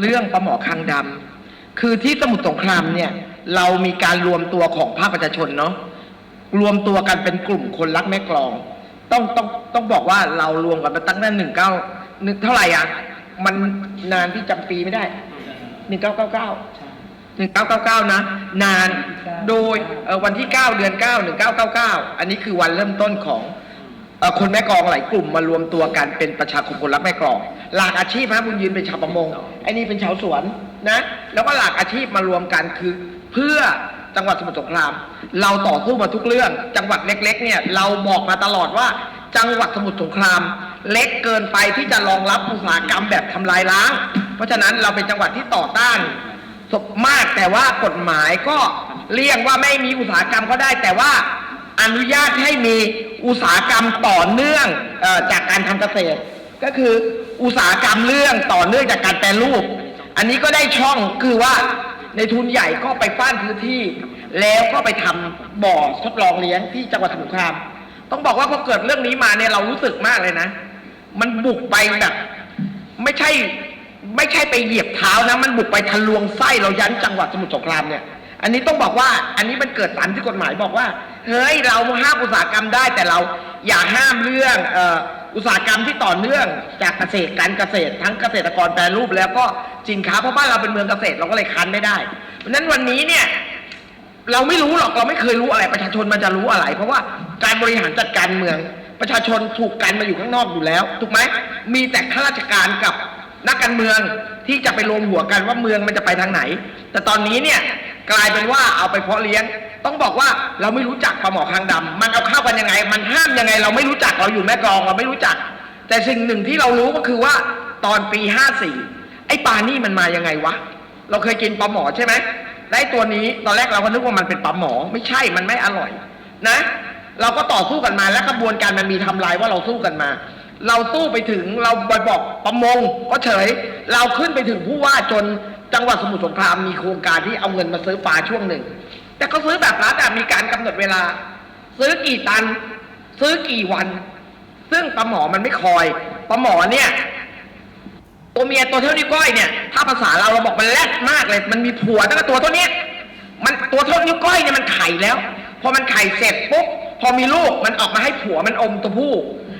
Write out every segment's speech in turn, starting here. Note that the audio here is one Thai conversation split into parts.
เรื่องปลาหมอคางดำคือที่สมุทรสงครามเนี่ย เรามีการรวมตัวของภาคประชาชนเนาะรวมตัวกันเป็นกลุ่มคนรักแม่กลอง ต้องต้องต้องบอกว่าเรารวมกันมาตั้งแต่หนึ่งเก้าหนึ่งเท่าไหร่อะมันนานที่จำปีไม่ได้หนึ่งเก้าเก้าเก้าหนึ่งเก้าเก้าเก้านะ นานโดยวันที่เก้าเดือนเก้าหนึ่งเก้าเก้าเก้าอันนี้คือวันเริ่มต้นของ คนแม่กองหลายกลุ่มมารวมตัวกันเป็นประชาคมคนรักแม่กอง หลากอาชีพฮะบุญยืนเป็นชาวประมงไอ้นี่เป็นชาวสวนนะ แล้วก็หลากอาชีพมารวมกันคือ เพื่อจังหวัดสมุทรสงคราม เราต่อสู้มาทุกเรื่อง จังหวัดเล็ก ๆ เนี่ยเราบอกมาตลอดว่าจังหวัดสมุทรสงคราม เล็กเกินไปที่จะรองรับอุตสาหกรรมแบบทำลายล้าง เพราะฉะนั้นเราเป็นจังหวัดที่ต่อต้านศพมากแต่ว่ากฎหมายก็เรียกว่าไม่มีอุตสาหกรรมก็ได้แต่ว่าอนุญาตให้มี อุตสาหกรรมต่อเนื่องอจากการทำเกษตร ก็คืออุตสาหกรรมเรื่องต่อเนื่องจากการแปรรูป อันนี้ก็ได้ช่องคือว่าในทุนใหญ่ก็ไปฟ้านพื้นที่ แล้วก็ไปทำบ่อทดลองเลี้ยงที่จังหวัดสมุทรสงครามต้องบอกว่าพอเกิดเรื่องนี้มาเนี่ยเรารู้สึกมากเลยนะ มันบุกไปแบบไม่ใช่ไม่ใช่ไปเหยียบเท้านะ มันบุกไปทะลวงไส้เรายันจังหวัดสมุทรสงครามเนี่ย อันนี้ต้องบอกว่าอันนี้มันเกิดตามที่กฎหมายบอกว่า เฮ้ยเราห้ามอุตสาหกรรมได้แต่เราอย่าห้ามเรื่องอุตสาหกรรมที่ต่อเนื่องจากเกษตรการเกษตรทั้งเกษตรกรแปรรูป แล้วก็สินค้าเพราะบ้านเราเป็นเมืองเกษตรเราก็เลยคันไม่ได้ เพราะนั้นวันนี้เนี่ยเราไม่รู้หรอกเราไม่เคยรู้อะไรประชาชนมันจะรู้อะไร เพราะว่าการบริหารจัดการเมือง ประชาชนถูกกันมาอยู่ข้างนอกอยู่แล้วถูกไหมมีแต่ข้าราชการกับนักการเมืองที่จะไปรวมหัวกันว่าเมืองมันจะไปทางไหน แต่ตอนนี้เนี่ยกลายเป็นว่าเอาไปเพาะเลี้ยง ต้องบอกว่าเราไม่รู้จักปลาหมอคางดำมันเอาเข้ากันยังไง มันห้ามยังไง เราไม่รู้จักเราอยู่แม่กองเราไม่รู้จัก แต่สิ่งหนึ่งที่เรารู้ก็คือว่าตอนปี54ไอ้ปลานี่มันมายังไงวะ เราเคยกินปลาหมอใช่ไหมและไอ้ตัวนี้ตอนแรกเราก็นึกว่ามันเป็นปลาหมอ ไม่ใช่มันไม่อร่อยนะ เราก็ต่อสู้กันมาและกระบวนการมันมีทำลายว่าเราสู้กันมา เราสู้ไปถึงเราบอยบอกประมงก็เฉย เราขึ้นไปถึงผู้ว่าจนจังหวัดสมุทรสงครามมีโครงการที่เอาเงินมาซื้อปลาช่วงหนึ่ง แต่ก็ซื้อแบบรัฐมีการกำหนดเวลา ซื้อกี่ตัน ซื้อกี่วัน ซึ่งปลาหมอมันไม่คอยปลาหมอเนี่ยตัวเมียตัวเท่านิ้ก้อยเนี่ย ถ้าภาษาเราเราบอกมันแรดมากเลย มันมีผัวตั้งแต่ตัวเท่านี้มันตัวเท่านิ้วก้อยเนี่ยมันไข่แล้ว พอมันไข่เสร็จปุ๊บพอมีลูกมันออกมาให้ผัวมันอมตัวผู้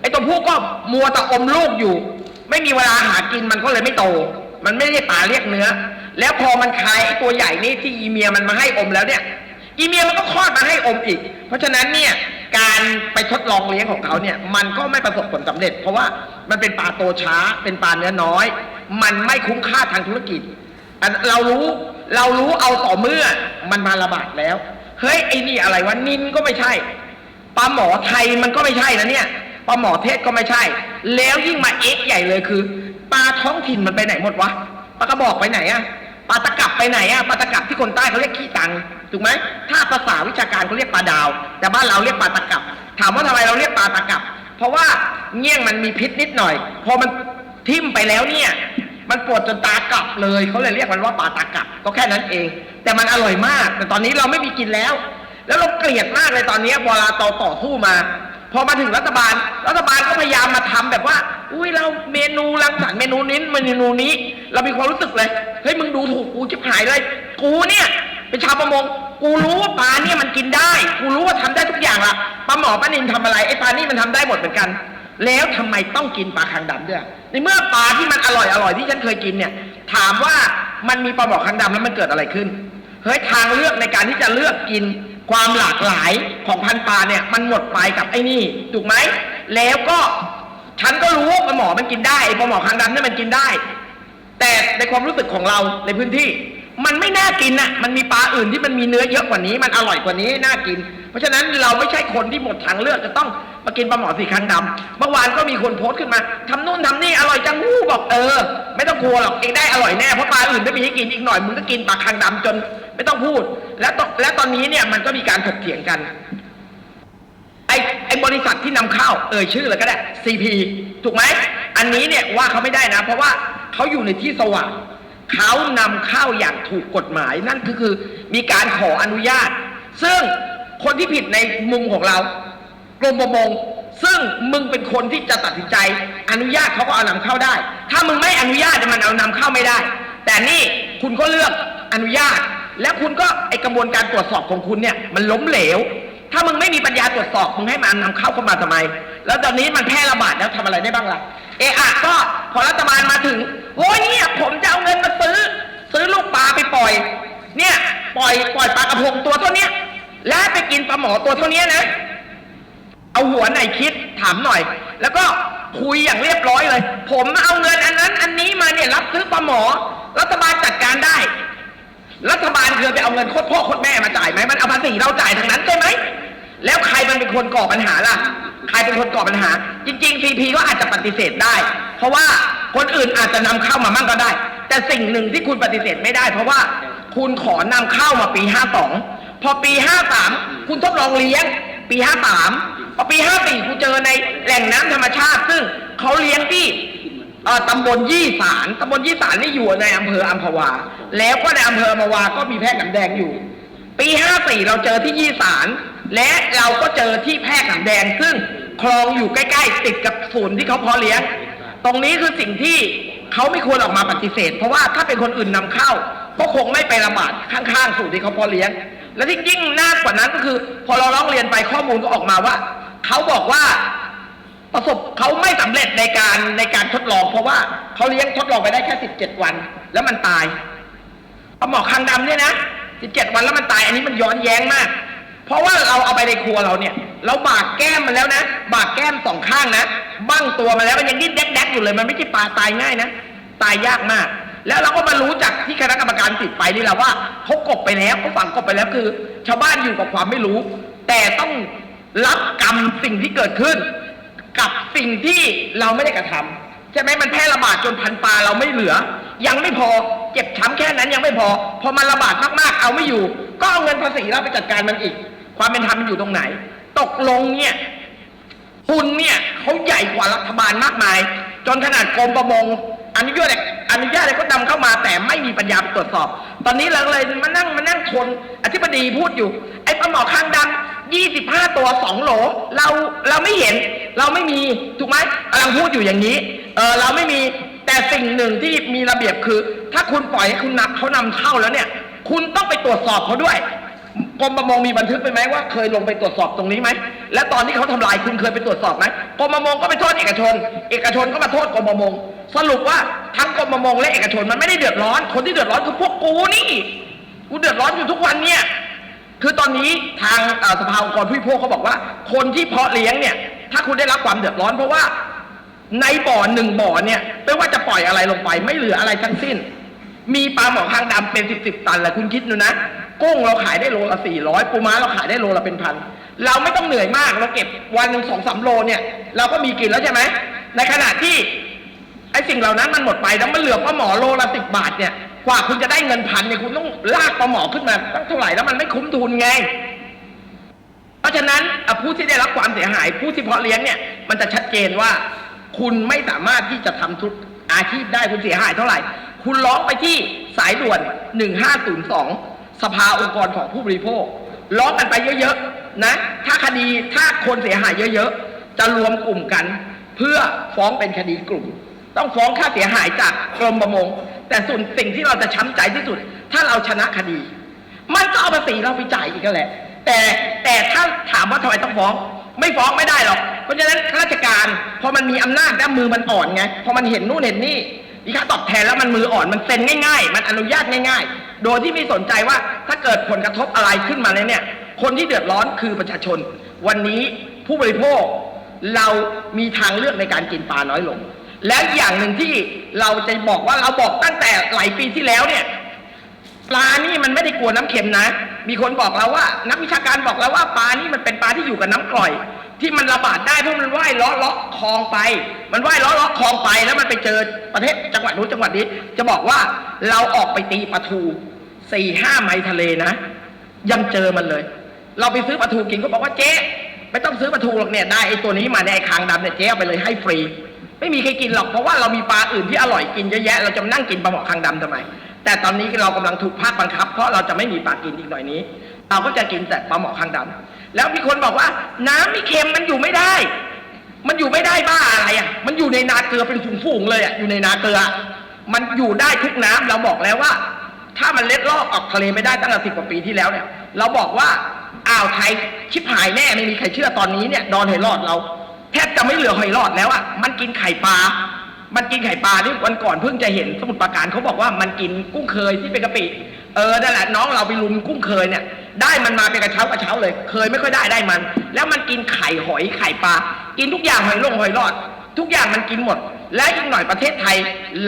ไอ้ตัวผู้ก็มัวแต่อมลูกอยู่ ไม่มีเวลาหากินมันก็เลยไม่โต มันไม่ได้ป่าเรียกเนื้อ แล้วพอมันคายไอ้ตัวใหญ่นี่ที่อีเมียมันมาให้อมแล้วเนี่ย อีเมียมันก็คลอดมาให้อมอีก เพราะฉะนั้นเนี่ยการไปทดลองเลี้ยงของเขาเนี่ยมันก็ไม่ประสบผลสำเร็จ เพราะว่ามันเป็นปลาโตช้า เป็นปลาเนื้อน้อย มันไม่คุ้มค่าทางธุรกิจ เรารู้เรารู้เอาต่อเมื่อมันมาระบาดแล้ว เฮ้ยไอ้นี่อะไรวะนินก็ไม่ใช่ปลาหมอไทยมันก็ไม่ใช่นะเนี่ยปลาหมอเทศก็ไม่ใช่ แล้วยิ่งมาเอ็กใหญ่เลยคือปลาท้องถิ่นมันไปไหนหมดวะปลากระบอกไปไหนอะ ปลาตะกับไปไหนอะปลาตะกับที่คนใต้เขาเรียกขี้ตังถูกไหมถ้าภาษาวิชาการเขาเรียกปลาดาว แต่บ้านเราเรียกปลาตะกับ ถามว่าทำไมเราเรียกปลาตะกับ เพราะว่าเงี้ยงมันมีพิษนิดหน่อย พอมันทิ่มไปแล้วเนี่ย มันปวดจนตากลับเลยเขาเลยเรียกมันว่าปลาตากลับ ก็แค่นั้นเอง แต่มันอร่อยมาก แต่ตอนนี้เราไม่มีกินแล้ว แล้วเราเกลียดมากเลยตอนนี้เวลาต่อต่อสู้มาพอมาถึงรัฐบาล รัฐบาลก็พยายามมาทำแบบว่า อุ้ยเราเมนูรังสรรค์เมนูนี้เมนูนี้ เรามีความรู้สึกเลยเฮ้ยมึงดูถูกกูชิบหายเลย กูเนี่ย เป็นชาวประมง กูรู้ว่าปลาเนี่ยมันกินได้ กูรู้ว่าทำได้ทุกอย่างละปลาหมอป้านินทำอะไรไอ้ปลานี่มันทำได้หมดเหมือนกัน แล้วทำไมต้องกินปลาคางดำด้วยในเมื่อปลาที่มันอร่อยอร่อยที่ฉันเคยกินเนี่ย ถามว่ามันมีปลาหมอคางดำแล้วมันเกิดอะไรขึ้นเฮ้ยทางเลือกในการที่จะเลือกกินความหลากหลายของพันปลาเนี่ย มันหมดไปกับไอ้นี่ถูกไหมแล้วก็ฉันก็รู้ว่าปลาหมอมันกินได้ไอ้ปลาหมอคางดำเนี่ยมันกินได้ แต่ในความรู้สึกของเราในพื้นที่ มันไม่น่ากินน่ะมันมีปลาอื่นที่มันมีเนื้อเยอะกว่านี้ มันอร่อยกว่านี้น่ากิน เพราะฉะนั้นเราไม่ใช่คนที่หมดทางเลือกจะต้องมากินปลาหมอสีคางดำเมื่อวานก็มีคนโพสต์ขึ้นมาทำนู่นทำนี่อร่อยจังวู้บอกเออ ไม่ต้องกลัวหรอกเองได้อร่อยแน่เพราะปลาอื่นไม่มีให้กินอีกหน่อยมึงก็กินปลาคางดำจนไม่ต้องพูด แล้วตแล้วตอนนี้เนี่ยมันก็มีการถกเถียงกันไอ้ไอ้บริษัทที่นำเข้าเอ่ยชื่อเลยก็ได้ CP ถูกไหมอันนี้เนี่ยว่าเขาไม่ได้นะ เพราะว่า เขาอยู่ในที่สว่างเขานำเข้าอย่างถูกกฎหมายนั่นก็คือมีการขออนุญาต ซึ่งคนที่ผิดในมุมของเรากรมประมง ซึ่งมึงเป็นคนที่จะตัดสินใจ อนุญาตเขาก็เอานำเข้าได้ ถ้ามึงไม่อนุญาตมันเอานำเข้าไม่ได้ แต่นี่คุณก็เลือกอนุญาต แล้วคุณก็ไอกระบวนการตรวจสอบของคุณเนี่ยมันล้มเหลว ถ้ามึงไม่มีปัญญาตรวจสอบมึงให้มันนำเข้าเข้ามาทำไม แล้วตอนนี้มันแพร่ระบาดแล้วทำอะไรได้บ้างล่ะ เอะอะก็พอรัฐบาลมาถึงโอ้ยเนี่ยผมจะเอาเงินมาซื้อ ซื้อลูกปลาไปปล่อย เนี่ย ปล่อยปล่อยปลากระพงตัวเท่าเนี้ยแล้วไปกินปลาหมอตัวเท่าเนี้ยนะ เอาหัวไหนคิดถามหน่อย แล้วก็คุยอย่างเรียบร้อยเลย ผมเอาเงินอันนั้น อันนี้มาเนี่ยรับซื้อปลาหมอ รัฐบาลจัดการได้ รัฐบาลเคยไปเอาเงินโคตรพ่อโคตรแม่มาจ่ายไหมมันเอาภาษีเราจ่ายทั้งนั้นใช่ไหมแล้วใครมันเป็นคนก่อปัญหาล่ะ ใครเป็นคนก่อปัญหา จริงๆ CP ก็อาจจะปฏิเสธได้ เพราะว่าคนอื่นอาจจะนำเข้ามามั่งก็ได้ แต่สิ่งหนึ่งที่คุณปฏิเสธไม่ได้ เพราะว่าคุณขอนำเข้ามาปี 52 พอปี 53 คุณทดลองเลี้ยง ปี 53พอปี 54 คุณเจอในแหล่งน้ำธรรมชาติ ซึ่งเขาเลี้ยงที่ตำบลยี่สารตำบลยี่สารนี่อยู่ในอำเภออัมพวา แล้วก็ในอำเภออัมพวาก็มีแพรกหนำแดงอยู่ ปีห้าสี่เราเจอที่ยี่สาร และเราก็เจอที่แพรกหนำแดงซึ่งคลองอยู่ใกล้ๆ ติดกับศูนย์ที่เขาเพาะเลี้ยง ตรงนี้คือสิ่งที่เขาไม่ควรออกมาปฏิเสธ เพราะว่าถ้าเป็นคนอื่นนำเข้า ก็คงไม่ไประบาดข้างๆศูนย์ที่เขาเพาะเลี้ยง และที่ยิ่งน่ากว่านั้นก็คือ พอเราร้องเรียนไปข้อมูลก็ออกมาว่าเขาบอกว่าประสบเขาไม่สำเร็จในการในการทดลอง เพราะว่าเขาเลี้ยงทดลองไปได้แค่17วัน แล้วมันตายปลาหมอคางดำเนี่ยนะ17วันแล้วมันตาย อันนี้มันย้อนแย้งมาก เพราะว่าเราเอาไปในครัวเราเนี่ย เราบากแก้มมันแล้วนะ บากแก้มสองข้างนะบั้งตัวมาแล้วมันยังดิ้นแดกๆอยู่เลย มันไม่ใช่ปลาตายง่ายนะ ตายยากมาก แล้วเราก็มารู้จากที่คณะกรรมการติดไปนี่แหละว่าเขากบไปแล้วเขาฝังกบไปแล้วคือ ชาวบ้านอยู่กับความไม่รู้ แต่ต้องรับกรรมสิ่งที่เกิดขึ้น กับสิ่งที่เราไม่ได้กระทำใช่ไหมมันแพร่ระบาดจนพันปลาเราไม่เหลือ ยังไม่พอเจ็บช้ำแค่นั้นยังไม่พอ พอมันระบาดมากๆ เอาไม่อยู่ ก็เอาเงินภาษีเราไปจัดการมันอีก ความเป็นธรรมมันอยู่ตรงไหน ตกลงเนี่ยคุณเนี่ยเขาใหญ่กว่ารัฐบาลมากมาย จนขนาดกรมประมงอนุญาตอนุญาตเลยก็นำเข้ามาแต่ไม่มีปัญญาไปตรวจสอบ ตอนนี้เราเลยมานั่งมานั่งทนอธิบดีพูดอยู่ ไอ้ปลาหมอคางดำยี่สิบห้าตัวสองโหล เราเราไม่เห็น เราไม่มีถูกไหมกำลังพูดอยู่อย่างนี้เออเราไม่มีแต่สิ่งหนึ่งที่มีระเบียบคือ ถ้าคุณปล่อยให้คุณนับเขานำเข้าแล้วเนี่ย คุณต้องไปตรวจสอบเขาด้วย กรมประมงมีบันทึกไปไหมว่าเคยลงไปตรวจสอบตรงนี้ไหมและตอนที่เขาทำลายคุณเคยไปตรวจสอบไหมกรมประมงก็ไปโทษเอกชน เอกชนก็มาโทษกรมประมง สรุปว่าทั้งกรมประมงและเอกชนมันไม่ได้เดือดร้อน คนที่เดือดร้อนคือพวกกูนี่กูเดือดร้อนอยู่ทุกวันเนี่ยคือตอนนี้ทางสภาองค์กรผู้บริโภคเขาบอกว่า คนที่เพาะเลี้ยงเนี่ย ถ้าคุณได้รับความเดือดร้อนเพราะว่าในบ่อหนึ่งบ่อเนี่ยไม่ว่าจะปล่อยอะไรลงไป ไม่เหลืออะไรทั้งสิ้น มีปลาหมอคางดำเป็นสิบสิบตันแหละคุณคิดดูนะ กุ้งเราขายได้โลละสี่ร้อยปูม้าเราขายได้โลละเป็นพันเราไม่ต้องเหนื่อยมากเราเก็บวันหนึ่งสองสามโลเนี่ย เราก็มีกินแล้วใช่ไหมในขณะที่ไอ้สิ่งเหล่านั้นมันหมดไปแล้วมันเหลือปลาหมอโลละสิบบาทเนี่ยกว่าคุณจะได้เงินพันเนี่ยคุณต้องลากปลาหมอขึ้นมาตั้งเท่าไหร่แล้วมันไม่คุ้มทุนไง เพราะฉะนั้นผู้ที่ได้รับความเสียหาย ผู้ที่เพาะเลี้ยงเนี่ยมันจะชัดเจนว่า คุณไม่สามารถที่จะทำธุรอาชีพได้คุณเสียหายเท่าไหร่ คุณร้องไปที่สายด่วน1502ส สภาองค์กรของผู้บริโภคร้องกันไปเยอะๆนะ ถ้าคดีถ้าคนเสียหายเยอะๆ จะรวมกลุ่มกัน เพื่อฟ้องเป็นคดีกลุ่ม ต้องฟ้องค่าเสียหายจากกรมประมง แต่ส่วนสิ่งที่เราจะช้ำใจที่สุด ถ้าเราชนะคดี มันก็เอาภาษีเราไปจ่ายอีกแล้วแหละ แต่แต่ถ้าถามว่าทำไมต้องฟ้อง ไม่ฟ้องไม่ได้หรอก เพราะฉะนั้นข้าราชการพอมันมีอำนาจแล้วมือมันอ่อนไงพอมันเห็นนู่นเห็นนี่ มีค่าตอบแทนแล้วมันมืออ่อนมันเซ็นง่าย ๆ มันอนุญาตง่าย ๆ โดยที่ไม่สนใจว่าถ้าเกิดผลกระทบอะไรขึ้นมาเลยเนี่ย คนที่เดือดร้อนคือประชาชน วันนี้ผู้บริโภคเรามีทางเลือกในการกินปลาน้อยลง และอย่างหนึ่งที่เราจะบอกว่าเราบอกตั้งแต่หลายปีที่แล้วเนี่ยปลานี่มันไม่ได้กลัวน้ำเค็มนะ มีคนบอกเราว่า นักวิชาการบอกแล้วว่าปลานี่มันเป็นปลาที่อยู่กับน้ำกร่อย ที่มันระบาดได้เพราะมันว่ายลาะเลาะคลองไป มันว่ายลาะเลาะคลองไปแล้วมันไปเจอประเทศจังหวัดนู้นจังหวัดนี้ จะบอกว่าเราออกไปตีปลาทูสี่ห้าไมล์ทะเลนะ ยังเจอมันเลย เราไปซื้อปลาทูกินก็บอกว่าเจ๊ไม่ต้องซื้อปลาทูหรอกเนี่ยได้ไอ้ตัวนี้มาเนี่ยไอ้คางดำเนี่ยเจ๊เอาไปเลยให้ฟรี ไม่มีใครกินหรอกเพราะว่าเรามีปลาอื่นที่อร่อยกินเยอะแยะเราจะนั่งกินปลาหมอคางดำทำไม แต่ตอนนี้เรากำลังถูกภาคบังคับ เพราะเราจะไม่มีปลากินอีกหน่อยนี้ เราก็จะกินแต่ปลาหมอคางดำ แล้วมีคนบอกว่า น้ำม่เค็มมันอยู่ไม่ได้ มันอยู่ไม่ได้บ้าอะไรอะ มันอยู่ในนาเกลือเป็นฝูงๆเลยอะอยู่ในนาเกลือ มันอยู่ได้ทุกน้ำเราบอกแล้วว่า ถ้ามันเล็ดลอดออกทะเลไม่ได้ตั้งแต่สิบกว่าปีที่แล้วเนี่ย เราบอกว่าอ่าวไทยชิบหายแน่ไม่มีใครเชื่อตอนนี้เนี่ยดอนหอยรอดเรา แทบจะไม่เหลือหอยรอดแล้วอะมันกินไข่ปลามันกินไข่ปลาที่วันก่อนเพิ่งจะเห็นสมุทรปราการเขาบอกว่ามันกินกุ้งเคยที่เป็นกะปิเออนั่นแหละน้องเราไปลุมกุ้งเคยเนี่ย ได้มันมาเป็นกระเช้ากระเช้าเลย เคยไม่ค่อยได้ได้มัน แล้วมันกินไข่หอยไข่ปลากินทุกอย่างหอยลงหอยรอด ทุกอย่างมันกินหมด และอีกหน่อยประเทศไทย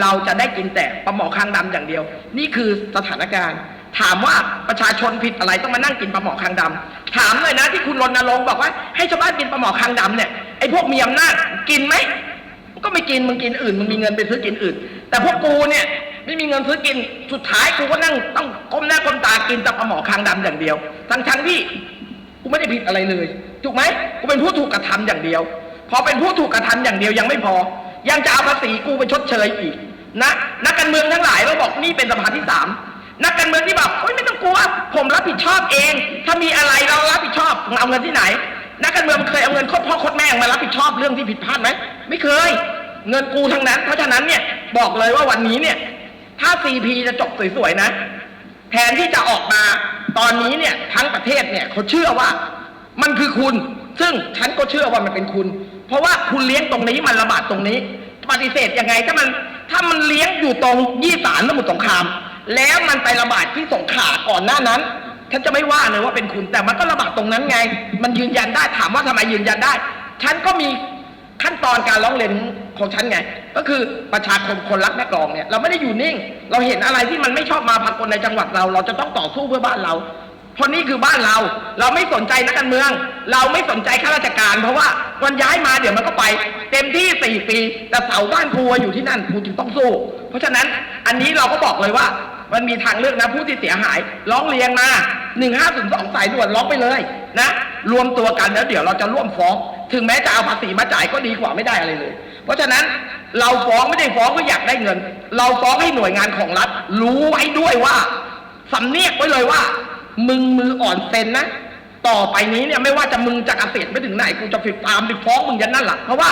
เราจะได้กินแต่ปลาหมอคางดำอย่างเดียว นี่คือสถานการณ์ ถามว่าประชาชนผิดอะไรต้องมานั่งกินปลาหมอคางดำถามเลยนะที่คุณรณรงค์บอกว่าให้ชาวบ้านกินปลาหมอคางดำเนี่ยไอ้พวกมีอำนาจกินไหมก็ไม่กินมึงกินอื่นมึงมีเงินไปซื้อกินอื่น แต่พวกกูเนี่ย ไม่มีเงินซื้อกิน สุดท้ายกูก็นั่งต้องก้มหน้าก้มตากินแต่ปลาหมอคางดำอย่างเดียว ทั้งทั้งที่กูไม่ได้ผิดอะไรเลย ถูกไหมกูเป็นผู้ถูกกระทำอย่างเดียว พอเป็นผู้ถูกกระทำอย่างเดียวยังไม่พอ ยังจะเอาภาษีกูไปชดเชยอีกนะนักการเมืองทั้งหลายเราบอกนี่เป็นสภาที่สามนักการเมืองที่แบบเฮ้ยไม่ต้องกลัว ผมรับผิดชอบเอง ถ้ามีอะไรเรารับผิดชอบเอาเงินที่ไหน นักการเมืองเคยเอาเงินคตรพ่อคตรแม่มารับผิดชอบเรื่องที่ผิดพลาดไหมไม่เคย เงินกูทั้งนั้น เพราะฉะนั้นเนี่ยบอกเลยว่าวันนี้เนี่ย ถ้า CP จะจบสวยๆนะ แทนที่จะออกมาตอนนี้เนี่ยทั้งประเทศเนี่ยเขาเชื่อว่ามันคือคุณ ซึ่งฉันก็เชื่อว่ามันเป็นคุณ เพราะว่าคุณเลี้ยงตรงนี้มันระบาดตรงนี้ ปฏิเสธยังไงถ้ามันถ้ามันเลี้ยงอยู่ตรงยี่สารสมุทรสงคราม แล้วมันไประบาดที่สงขลาก่อนหน้านั้นฉันจะไม่ว่าเลยว่าเป็นคุณแต่มันก็ระบาดตรงนั้นไง มันยืนยันได้ถามว่าทำไมยืนยันได้ ฉันก็มี ขั้นตอนการร้องเรียนของฉันไง ก็คือประชาคมคนรักแม่กลองเนี่ยเราไม่ได้อยู่นิ่ง เราเห็นอะไรที่มันไม่ชอบมาพากลในจังหวัดเรา เราจะต้องต่อสู้เพื่อบ้านเรา เพราะนี่คือบ้านเรา เราไม่สนใจนักการเมือง เราไม่สนใจข้าราชการ เพราะว่าวันย้ายมาเดี๋ยวมันก็ไป เต็มที่สี่ปี แต่เสาบ้านครัวอยู่ที่นั่นกูจึงต้องสู้ เพราะฉะนั้นอันนี้เราก็บอกเลยว่ามันมีทางเลือกนะผู้ที่เสียหาย ร้องเรียนมา 1502 สายด่วนร้องไปเลยนะ รวมตัวกันแล้วเดี๋ยวเราจะร่วมฟ้อง ถึงแม้จะเอาภาษีมาจ่ายก็ดีกว่าไม่ได้อะไรเลย เพราะฉะนั้นเราฟ้องไม่ได้ฟ้องก็อยากได้เงิน เราฟ้องให้หน่วยงานของรัฐ รู้ไว้ด้วยว่าสำเนียกไว้เลยว่า มึงมืออ่อนเซนนะ ต่อไปนี้เนี่ยไม่ว่าจะมึงจะเกษตรไปถึงไหนกูจะฟิดตามไปฟ้องมึงยันนั่นแหละเพราะว่า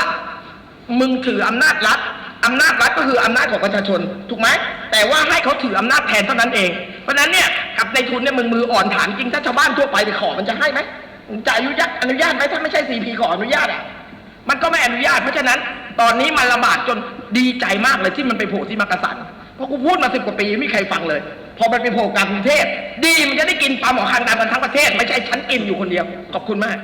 มึงถืออำนาจรัฐอำนาจรัฐก็คืออำนาจของประชาชนถูกไหมแต่ว่าให้เขาถืออำนาจแทนเท่านั้นเอง เพราะนั้นเนี่ยกับในทุนเนี่ยมึงมืออ่อนถามจริงถ้าชาวบ้านทั่วไปไปขอมันจะให้ไหม จะอนุญาตอนุญาตไหมถ้าไม่ใช่ซีพีขออนุญาตอะมันก็ไม่อนุญาตเพราะฉะนั้น ตอนนี้มันระบาดจนดีใจมากเลยที่มันไปโผล่ที่มักกะสันเพราะกูพูดมาสิบกว่าปีไม่มีใครฟังเลย พอมันไปโผล่กลางกรุงเทพดีมันจะได้กินปลาหมอคันดำกันทั้งประเทศ ไม่ใช่ฉันกินอยู่คนเดียวขอบคุณมาก